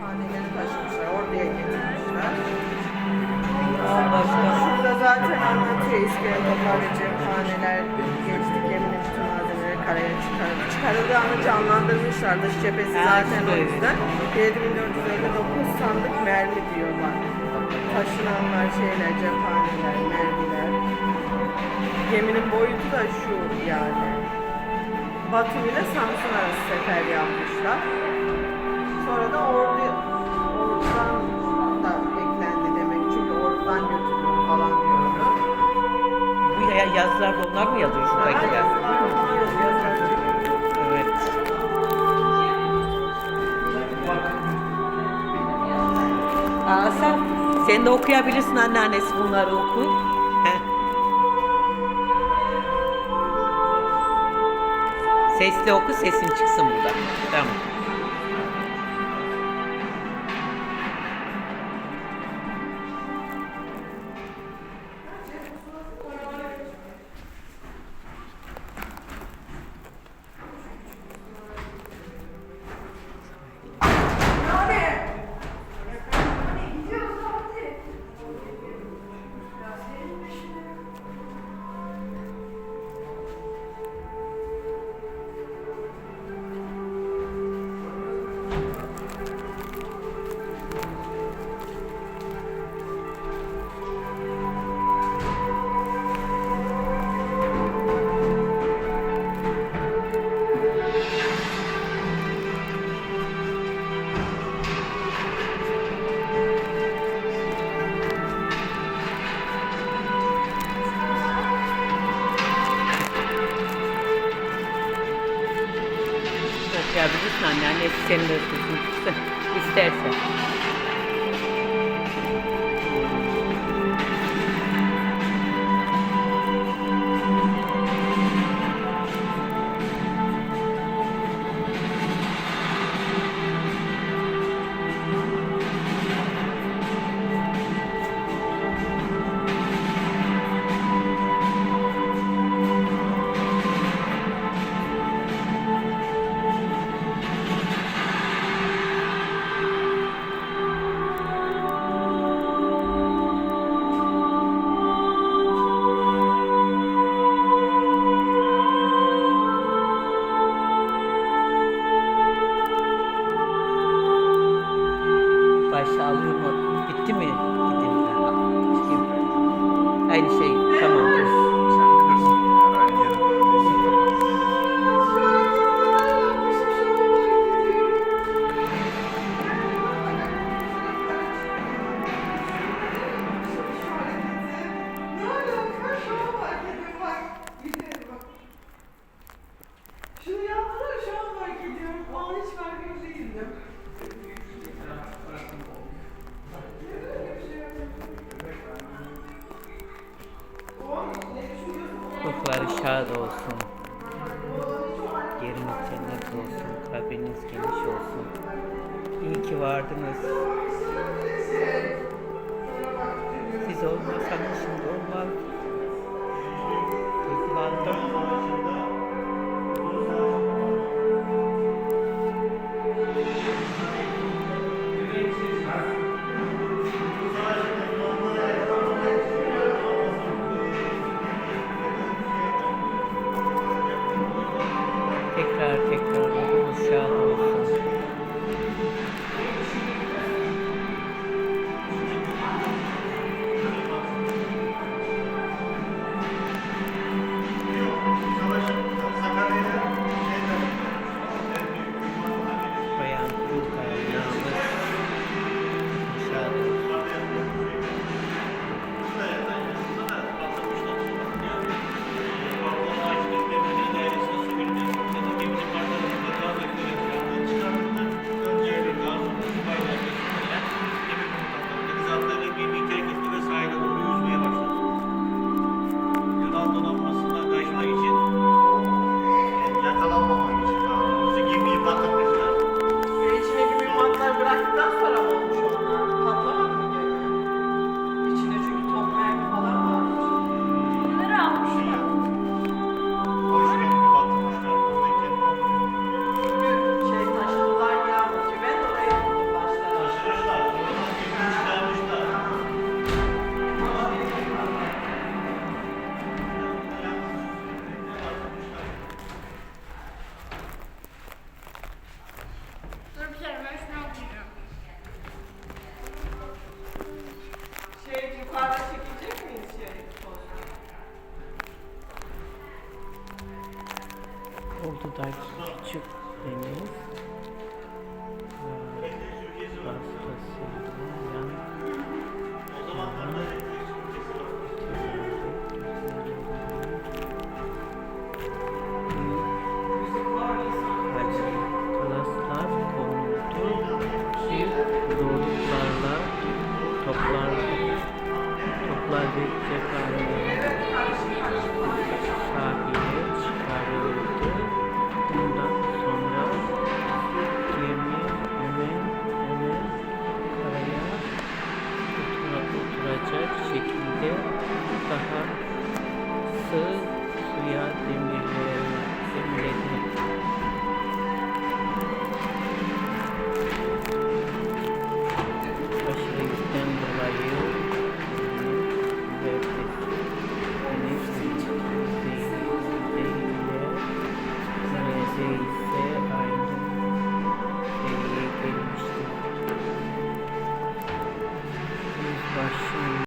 cephaneleri taşımışlar. Oraya getirmişler. Şurada zaten anlatıyor iskeletonlar ve cephaneler geçti geminin bütün malzemeleri karaya çıkarıldı. Çıkarıldığı anı canlandırmışlar. Dış cephesi zaten o yüzden. 7459 sandık mermi diyorlar. Taşınanlar şeyler, cephaneler, mermiler. Geminin boyutu da şu yani. Batum ile Samsun arası sefer yapmışlar. Sonra da ordu, ordudan da eklendi demek. Çünkü ordudan götürüyor falan diyordu. Bu ya- yazılarda onlar mı yazıyor şuradakiler? Evet. Asaf, sen de okuyabilirsin anneannesi bunları oku. Heh. Sesli oku, sesin çıksın burada. Tamam. Anneannesi senin çıksın. İstersen. Şad olsun. Yeriniz cennet olsun. Kalbiniz geniş olsun. İyi ki vardınız. Siz olmasanız şimdi olmaz. Duygulandım. dudak küçük deniz.